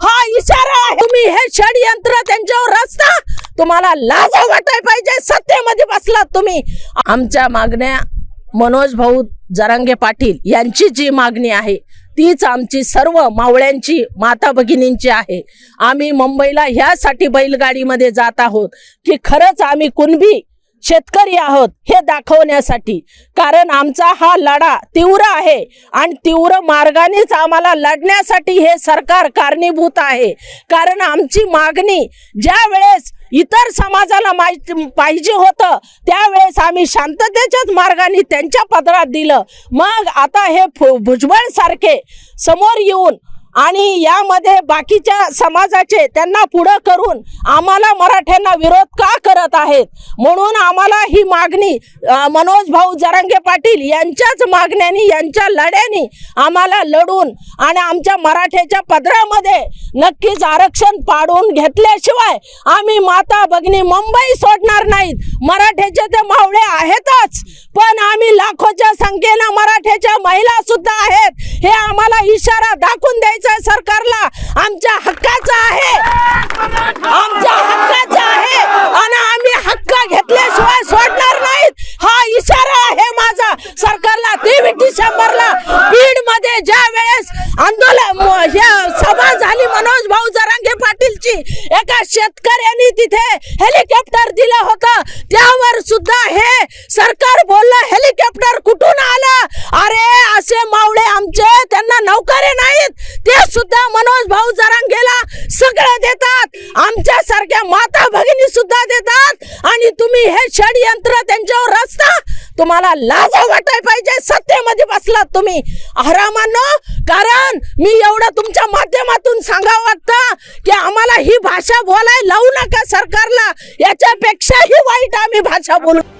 हा इशारा आहे. तुम्ही हे षडयंत्र त्यांच्यावर रचता तुम्हाला लाज वाटाय पाहिजे. सत्तेमध्ये बसलात तुम्ही. आमच्या मागण्या मनोज भाऊ जरांगे पाटील यांची जी मागणी आहे तीच आमची सर्व मावळ्यांची माता भगिनींची आहे. आम्ही मुंबईला ह्यासाठी बैलगाडीमध्ये जात आहोत की खरंच आम्ही कुणबी शेतकरी आहोत हे दाखवण्यासाठी. कारण आमचा हा लढा तीव्र आहे आणि तीव्र मार्गानेच आम्हाला लढण्यासाठी हे सरकार कारणीभूत आहे. कारण आमची मागणी ज्या वेळेस इतर समाजाला माहिती पाहिजे होतं त्यावेळेस आम्ही शांततेच्याच मार्गाने त्यांच्या पदरात दिलं. मग आता हे फु- भुजबळ सारखे समोर येऊन आणि यामध्ये बाकीच्या समाजाचे त्यांना पुढं करून आम्हाला मराठ्यांना विरोध का करत आहेत? म्हणून आम्हाला ही मागणी मनोज भाऊ जरांगे पाटील यांच्याच मागण्यानी यांच्या लढ्यानी आम्हाला लढून आणि आमच्या मराठ्याच्या पदरामध्ये नक्कीच आरक्षण पाडून घेतल्याशिवाय आम्ही माता भगिनी मुंबई सोडणार नाहीत. मराठ्याचे ते मावळे आहेतच पण आम्ही लाखोच्या संख्येनं मराठ्याच्या महिला सुद्धा आहेत. हे आम्हाला इशारा दाखवून द्यायचा आहे सरकारला आमच्या हक्काचा आहे. आमच्या हक्काचा आहे. आणि आम्ही हक्क घेतल्याशिवाय सोडणार नाहीत. हा इशारा आहे माझा. सरकारला तेवीस डिसेंबरला बीडमध्ये ज्या वेळेस आंदोलन सभा झाली मनोज भाऊ जरांगे पाटीलची एका शेतकऱ्यांनी तिथे हेलिकॉप्टर दिलं होतं. त्यावर सुद्धा हे सरकार बोललं हेलिकॉप्टर कुठून आलं अरे असे मावळे आमचे त्यांना नौकरे नाहीत ते सुद्धा मनोज भाऊ जरांगेला सगळं देतात. आमच्या सारख्या माता भगिनी सुद्धा देतात. आणि तुम्ही हे षडयंत्र त्यांच्यावर रचता तुम्हाला लाज वाटाय पाहिजे. सत्तेमध्ये बसलात तुम्ही. आरामानो कारण मी एवढं तुमच्या माध्यमातून सांगावं वाटतं की आम्हाला ही भाषा बोलाय लावू नका सरकारला. याच्यापेक्षाही वाईट आम्ही भाषा बोलू.